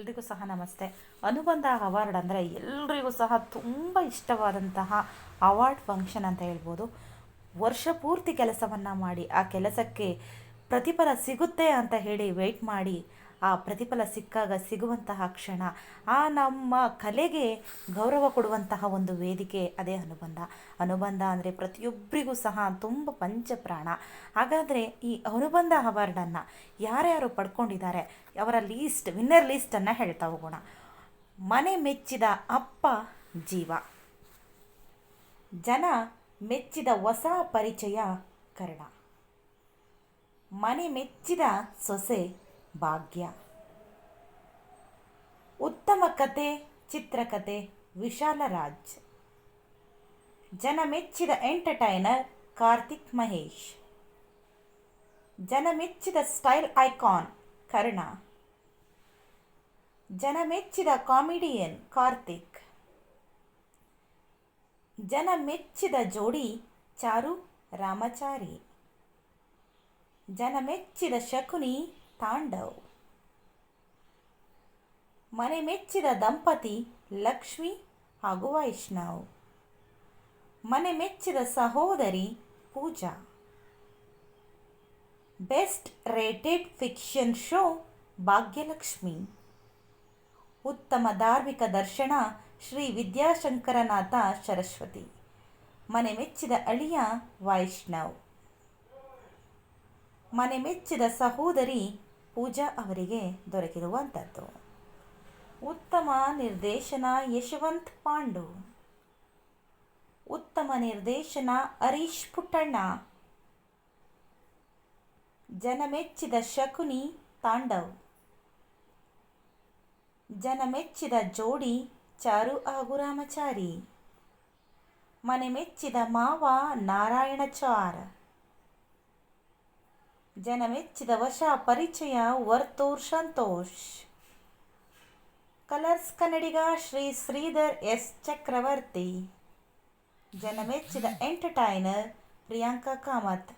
ಎಲ್ರಿಗೂ ಸಹ ನಮಸ್ತೆ. ಅನುಬಂಧ ಅವಾರ್ಡ್ ಅಂದರೆ ಎಲ್ರಿಗೂ ಸಹ ತುಂಬ ಇಷ್ಟವಾದಂತಹ ಅವಾರ್ಡ್ ಫಂಕ್ಷನ್ ಅಂತ ಹೇಳ್ಬೋದು. ವರ್ಷ ಪೂರ್ತಿ ಕೆಲಸವನ್ನು ಮಾಡಿ ಆ ಕೆಲಸಕ್ಕೆ ಪ್ರತಿಫಲ ಸಿಗುತ್ತೆ ಅಂತ ಹೇಳಿ ವೆಯ್ಟ್ ಮಾಡಿ. ಆ ಪ್ರತಿಫಲ ಸಿಕ್ಕಾಗ ಸಿಗುವಂತಹ ಕ್ಷಣ, ಆ ನಮ್ಮ ಕಲೆಗೆ ಗೌರವ ಕೊಡುವಂತಹ ಒಂದು ವೇದಿಕೆ ಅದೇ ಅನುಬಂಧ. ಅನುಬಂಧ ಅಂದರೆ ಪ್ರತಿಯೊಬ್ಬರಿಗೂ ಸಹ ತುಂಬ ಪಂಚಪ್ರಾಣ. ಹಾಗಾದರೆ ಈ ಅನುಬಂಧ ಅವಾರ್ಡನ್ನು ಯಾರ್ಯಾರು ಪಡ್ಕೊಂಡಿದ್ದಾರೆ, ಅವರ ಲೀಸ್ಟ್ ವಿನ್ನರ್ ಲೀಸ್ಟನ್ನು ಹೇಳ್ತಾ ಹೋಗೋಣ. ಮನೆ ಮೆಚ್ಚಿದ ಅಪ್ಪ, ಜೀವ. ಜನ ಮೆಚ್ಚಿದ ಹೊಸ ಪರಿಚಯ ಕರ್ಣ ಮನೆ ಮೆಚ್ಚಿದ ಸೊಸೆ ಭಾಗ್ಯ. ಉತ್ತಮ ಕತೆ ಚಿತ್ರಕತೆ ವಿಶಾಲ ರಾಜ್. ಜನ ಮೆಚ್ಚಿದ ಎಂಟರ್ಟೈನರ್ ಕಾರ್ತಿಕ್ ಮಹೇಶ್. ಜನ ಮೆಚ್ಚಿದ ಸ್ಟೈಲ್ ಐಕಾನ್ ಕರ್ಣ. ಜನ ಮೆಚ್ಚಿದ ಕಾಮಿಡಿಯನ್ ಕಾರ್ತಿಕ್. ಜನ ಮೆಚ್ಚಿದ ಜೋಡಿ ಚಾರು ರಾಮಚಾರಿ. ಜನ ಮೆಚ್ಚಿದ ಶಕುನಿ ತಾಂಡವ್. ಮನೆ ಮೆಚ್ಚಿದ ದಂಪತಿ ಲಕ್ಷ್ಮಿ ಹಾಗೂ ವೈಷ್ಣವ್. ಮನೆ ಮೆಚ್ಚಿದ ಸಹೋದರಿ Pooja. Best rated fiction show Bhagyalakshmi. ಉತ್ತಮ ಧಾರ್ಮಿಕ ದರ್ಶನ ಶ್ರೀ ವಿದ್ಯಾಶಂಕರನಾಥ ಸರಸ್ವತಿ. ಮನೆ ಮೆಚ್ಚಿದ ಅಳಿಯ ವೈಷ್ಣವ್. ಮನೆ ಮೆಚ್ಚಿದ ಸಹೋದರಿ ಪೂಜಾ ಅವರಿಗೆ ದೊರಕಿರುವಂಥದ್ದು ಉತ್ತಮ ನಿರ್ದೇಶನ ಯಶವಂತ್ ಪಾಂಡು. ಉತ್ತಮ ನಿರ್ದೇಶನ ಹರೀಶ್ ಪುಟ್ಟಣ್ಣ. ಜನಮೆಚ್ಚಿದ ಶಕುನಿ ತಾಂಡವ್. ಜನಮೆಚ್ಚಿದ ಜೋಡಿ ಚಾರು ಹಾಗೂ ರಾಮಚಾರಿ. ಮನೆ ಮೆಚ್ಚಿದ ಮಾವ ನಾರಾಯಣಚಾರ್. ಜನಮೆಚ್ಚಿದ ವಶ ಪರಿಚಯ ವರ್ತೂರ್ ಸಂತೋಷ್ ಕಲರ್ಸ್ ಕನ್ನಡಿಗ ಶ್ರೀ ಶ್ರೀಧರ್ ಎಸ್ ಚಕ್ರವರ್ತಿ ಜನಮೆಚ್ಚಿದ ಎಂಟರ್ಟೈನರ್ ಪ್ರಿಯಾಂಕಾ ಕಾಮತ್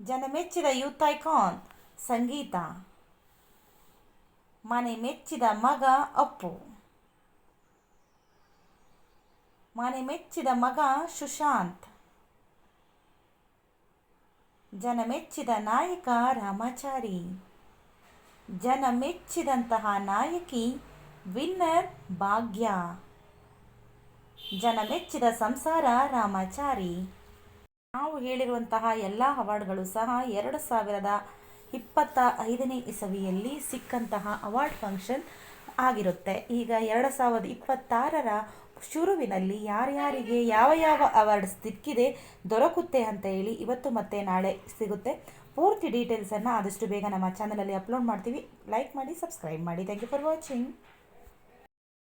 ಜನಮೆಚ್ಚಿದ ಯೂತ್ ಐಕಾನ್ ಸಂಗೀತ ಮನೆ ಮೆಚ್ಚಿದ ಮಗ ಅಪ್ಪು ಮನೆ ಮೆಚ್ಚಿದ ಮಗ ಸುಶಾಂತ್ ಜನ ಮೆಚ್ಚಿದ ನಾಯಕ ರಾಮಾಚಾರಿ. ಜನ ಮೆಚ್ಚಿದಂತಹ ನಾಯಕಿ ವಿನ್ನರ್ ಭಾಗ್ಯ. ಜನ ಮೆಚ್ಚಿದ ಸಂಸಾರ ರಾಮಾಚಾರಿ. ನಾವು ಹೇಳಿರುವಂತಹ ಎಲ್ಲ ಅವಾರ್ಡ್ಗಳು ಸಹ ಎರಡು ಸಾವಿರದ ಇಪ್ಪತ್ತ ಐದನೇ ಇಸವಿಯಲ್ಲಿ ಸಿಕ್ಕಂತಹ ಅವಾರ್ಡ್ ಫಂಕ್ಷನ್ ಆಗಿರುತ್ತೆ. ಈಗ ಎರಡು ಸಾವಿರದ ಇಪ್ಪತ್ತಾರರ ಶುರುವಿನಲ್ಲಿ ಯಾರ್ಯಾರಿಗೆ ಯಾವ ಯಾವ ಅವಾರ್ಡ್ಸ್ ಸಿಕ್ಕಿದೆ ದೊರಕುತ್ತೆ ಅಂತ ಹೇಳಿ ಇವತ್ತು ಮತ್ತೆ ನಾಳೆ ಸಿಗುತ್ತೆ. ಪೂರ್ತಿ ಡೀಟೇಲ್ಸನ್ನು ಆದಷ್ಟು ಬೇಗ ನಮ್ಮ ಚಾನಲಲ್ಲಿ ಅಪ್ಲೋಡ್ ಮಾಡ್ತೀವಿ. ಲೈಕ್ ಮಾಡಿ, ಸಬ್ಸ್ಕ್ರೈಬ್ ಮಾಡಿ. Thank you for watching